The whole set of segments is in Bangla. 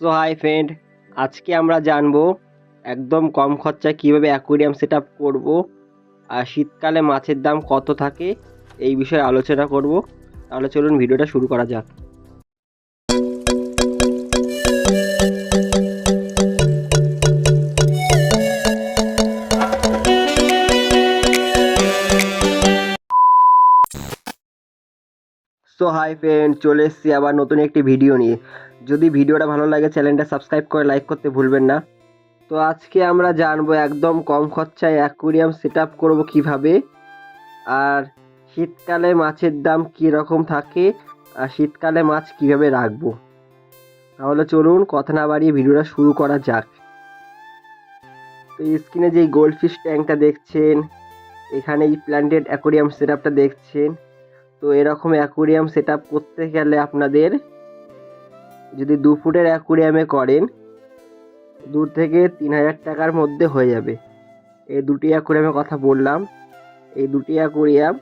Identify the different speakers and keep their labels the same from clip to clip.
Speaker 1: সো হাই ফ্রেন্ড আজকে আমরা জানব একদম কম খরচায় কীভাবে অ্যাকোরিয়াম সেট আপ করব আর শীতকালে মাছের দাম কত থাকে এই বিষয়ে আলোচনা করব। তাহলে চলুন ভিডিওটা শুরু করা যাক। সো হাই ফ্রেন্ড চলে এসেছি আবার নতুন একটি ভিডিও নিয়ে। যদি ভিডিওটা ভালো লাগে, চ্যানেলটা সাবস্ক্রাইব করে লাইক করতে ভুলবেন না। তো আজকে আমরা জানব একদম কম খরচায় অ্যাকুরিয়াম সেট আপ করব কীভাবে, আর শীতকালে মাছের দাম কী রকম থাকে, আর শীতকালে মাছ কীভাবে রাখব। তাহলে চলুন কথা না বাড়িয়ে ভিডিওটা শুরু করা যাক। তো স্ক্রিনে যে গোল্ড ফিশ ট্যাঙ্কটা দেখছেন এখানে এই প্ল্যান্টেড অ্যাকোরিয়াম সেট দেখছেন। তো এরকম অ্যাকুরিয়াম সেট করতে গেলে আপনাদের যদি দু ফুটের অ্যাকুরিয়ামে করেন, দু থেকে তিন হাজার টাকার মধ্যে হয়ে যাবে। এই দুটি অ্যাকুরিয়ামের কথা বললাম। এই দুটি অ্যাকুরিয়াম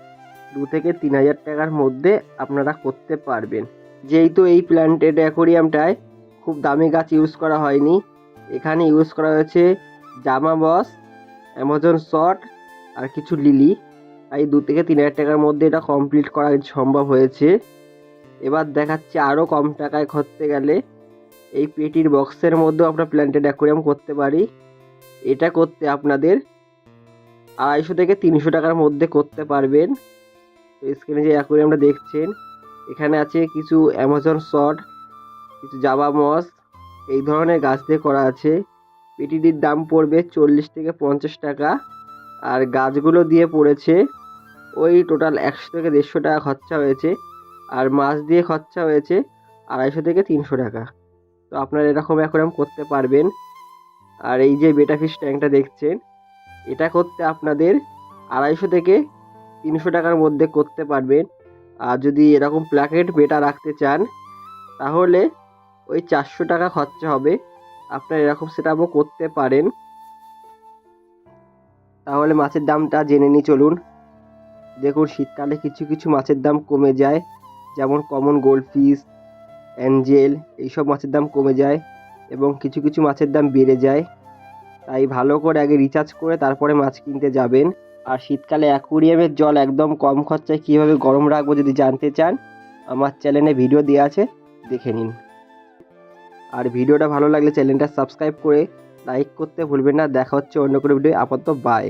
Speaker 1: দু থেকে তিন হাজার টাকার মধ্যে আপনারা করতে পারবেন। যেহেতু এই প্ল্যান্টেড অ্যাকুরিয়ামটায় খুব দামি গাছ ইউজ করা হয়নি, এখানে ইউজ করা হয়েছে জামা বস, অ্যামাজন শট আর কিছু লিলি। এই দু থেকে তিন হাজার টাকার মধ্যে এটা কমপ্লিট করা সম্ভব হয়েছে। এবার দেখাচ্ছে আরও কম টাকায় করতে গেলে এই পেটির বক্সের মধ্যেও আমরা প্ল্যান্টেড অ্যাকোরিয়াম করতে পারি। এটা করতে আপনাদের আড়াইশো থেকে তিনশো টাকার মধ্যে করতে পারবেন। তো স্ক্রিনে যে অ্যাকোরিয়ামটা দেখছেন, এখানে আছে কিছু অ্যামাজন শট কিছু জাবা মস এই ধরনের গাছ দিয়ে করা আছে। পেটিটির দাম পড়বে চল্লিশ থেকে পঞ্চাশ টাকা আর গাছগুলো দিয়ে পড়েছে ওই টোটাল একশো থেকে দেড়শো টাকা খরচা হয়েছে। আর মাছ দিয়ে খরচা হয়েছে আড়াইশো থেকে তিনশো টাকা। তো আপনারা এরকম অ্যাকোরিয়াম করতে পারবেন। আর এই যে বেটা ফিশ ট্যাঙ্কটা দেখছেন, এটা করতে আপনাদের আড়াইশো থেকে তিনশো টাকার মধ্যে করতে পারবেন। আর যদি এরকম প্ল্যাকেট বেটা রাখতে চান, তাহলে ওই চারশো টাকা খরচা হবে। আপনারা এরকম সেটআপও করতে পারেন। তাহলে মাছের দামটা জেনে নিই চলুন। দেখুন শীতকালে কিছু কিছু মাছের দাম কমে যায়। যেমন কমন গোল্ড ফিশ অ্যাঞ্জেল এইসব মাছের দাম কমে যায় এবং কিছু কিছু মাছের দাম বেড়ে যায়। তাই ভালো করে আগে রিচার্জ করে তারপরে মাছ কিনতে যাবেন। আর শীতকালে অ্যাকুরিয়ামের জল একদম কম খরচায় কীভাবে গরম রাখব যদি জানতে চান, আমার চ্যানেলে ভিডিও দেওয়া আছে, দেখে নিন। আর ভিডিওটা ভালো লাগলে চ্যানেলটা সাবস্ক্রাইব করে লাইক করতে ভুলবেন না। দেখা হচ্ছে অন্য কোনো ভিডিও আপাতত বাই